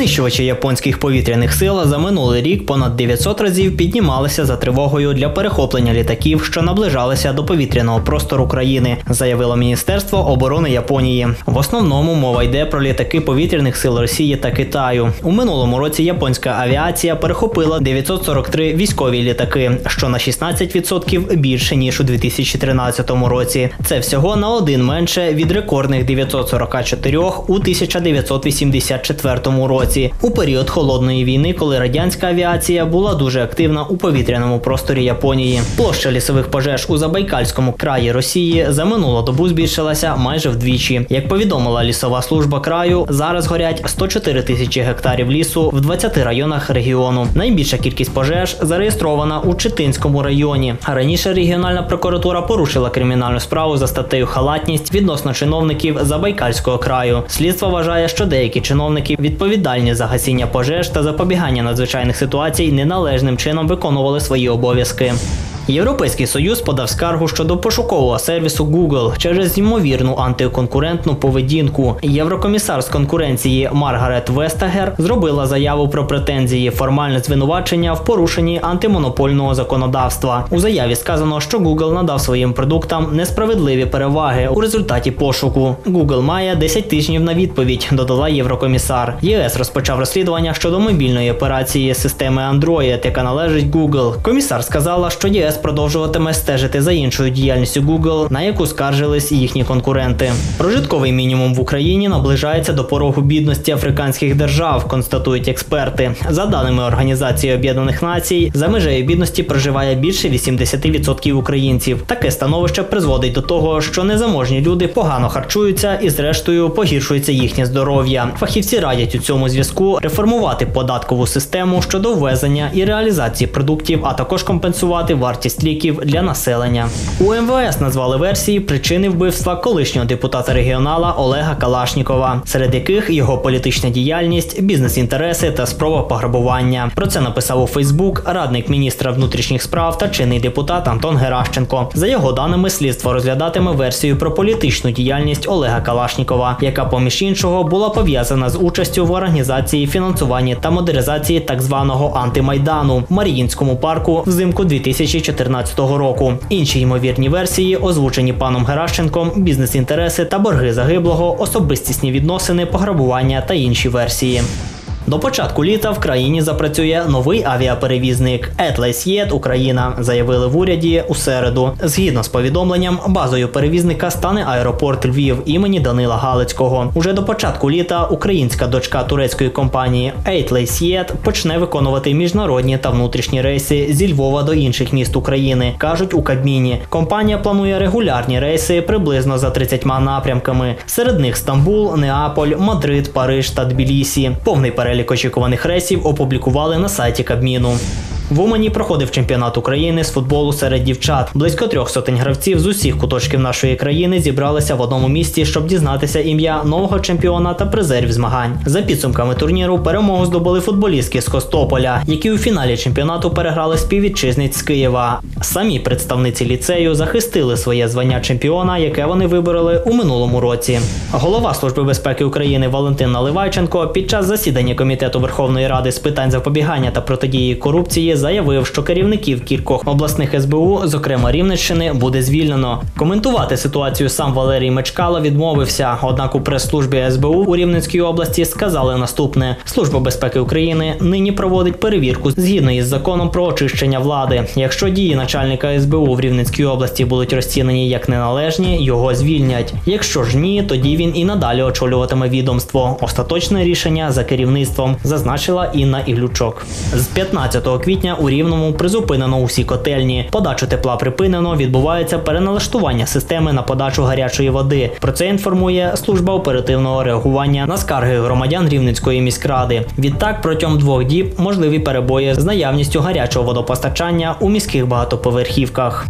Винищувачі японських повітряних сил за минулий рік понад 900 разів піднімалися за тривогою для перехоплення літаків, що наближалися до повітряного простору країни, заявило Міністерство оборони Японії. В основному мова йде про літаки повітряних сил Росії та Китаю. У минулому році японська авіація перехопила 943 військові літаки, що на 16% більше ніж у 2013 році. Це всього на один менше від рекордних 944 у 1984 році, у період холодної війни, коли радянська авіація була дуже активна у повітряному просторі Японії. Площа лісових пожеж у Забайкальському краї Росії за минулу добу збільшилася майже вдвічі. Як повідомила лісова служба краю, зараз горять 104 тисячі гектарів лісу в 20 районах регіону. Найбільша кількість пожеж зареєстрована у Читинському районі. Раніше регіональна прокуратура порушила кримінальну справу за статтею халатність відносно чиновників Забайкальського краю. Слідство вважає, що деякі чиновники відповідальні за гасіння пожеж та запобігання надзвичайних ситуацій неналежним чином виконували свої обов'язки. Європейський союз подав скаргу щодо пошукового сервісу Google через ймовірну антиконкурентну поведінку. Єврокомісар з конкуренції Маргарет Вестагер зробила заяву про претензії формальне звинувачення в порушенні антимонопольного законодавства. У заяві сказано, що Google надав своїм продуктам несправедливі переваги у результаті пошуку. Google має 10 тижнів на відповідь, додала єврокомісар. ЄС розпочав розслідування щодо мобільної операції системи Android, яка належить Google. Комісар сказала, що ЄС продовжуватиме стежити за іншою діяльністю Google, на яку скаржились їхні конкуренти. Прожитковий мінімум в Україні наближається до порогу бідності африканських держав, констатують експерти. За даними Організації Об'єднаних Націй, за межею бідності проживає більше 80% українців. Таке становище призводить до того, що незаможні люди погано харчуються і, зрештою, погіршується їхнє здоров'я. Фахівці радять у цьому зв'язку реформувати податкову систему щодо ввезення і реалізації продуктів, а також компенсувати вартість ліків для населення. У МВС назвали версії причини вбивства колишнього депутата регіонала Олега Калашнікова, серед яких його політична діяльність, бізнес-інтереси та спроба пограбування. Про це написав у Фейсбук радник міністра внутрішніх справ та чинний депутат Антон Геращенко. За його даними, слідство розглядатиме версію про політичну діяльність Олега Калашнікова, яка, поміж іншого, була пов'язана з участю в організації фінансуванні та модернізації так званого антимайдану в Маріїнському парку взимку 2014 року. Інші ймовірні версії озвучені паном Геращенком, бізнес-інтереси та борги загиблого, особистісні відносини, пограбування та інші версії. До початку літа в країні запрацює новий авіаперевізник Етлесєт Україна, заявили в уряді у середу. Згідно з повідомленням, базою перевізника стане аеропорт Львів імені Данила Галицького. Уже до початку літа українська дочка турецької компанії Етлесєт почне виконувати міжнародні та внутрішні рейси зі Львова до інших міст України. кажуть у Кабміні. Компанія планує регулярні рейси приблизно за 30 напрямками. Серед них Стамбул, Неаполь, Мадрид, Париж та Тбілісі. Повний перелік Перелік очікуваних рейсів опублікували на сайті Кабміну. В Умані проходив чемпіонат України з футболу серед дівчат. Близько трьох сотень гравців з усіх куточків нашої країни зібралися в одному місці, щоб дізнатися ім'я нового чемпіона та призерів змагань. За підсумками турніру перемогу здобули футболістки з Костополя, які у фіналі чемпіонату переграли співвітчизниць з Києва. Самі представниці ліцею захистили своє звання чемпіона, яке вони вибороли у минулому році. Голова служби безпеки України Валентин Наливайченко під час засідання комітету Верховної Ради з питань запобігання та протидії корупції заявив, що керівників кількох обласних СБУ, зокрема Рівненщини, буде звільнено. Коментувати ситуацію сам Валерій Мечкало відмовився. Однак у прес-службі СБУ у Рівненській області сказали наступне: Служба безпеки України нині проводить перевірку згідно із законом про очищення влади. Якщо дії начальника СБУ в Рівненській області будуть розцінені як неналежні, його звільнять. Якщо ж ні, тоді він і надалі очолюватиме відомство. Остаточне рішення за керівництвом зазначила Інна Іглючок. З 15 квітня у Рівному призупинено усі котельні. Подачу тепла припинено. Відбувається переналаштування системи на подачу гарячої води. Про це інформує служба оперативного реагування на скарги громадян Рівненської міськради. Відтак протягом двох діб можливі перебої з наявністю гарячого водопостачання у міських багатоповерхівках.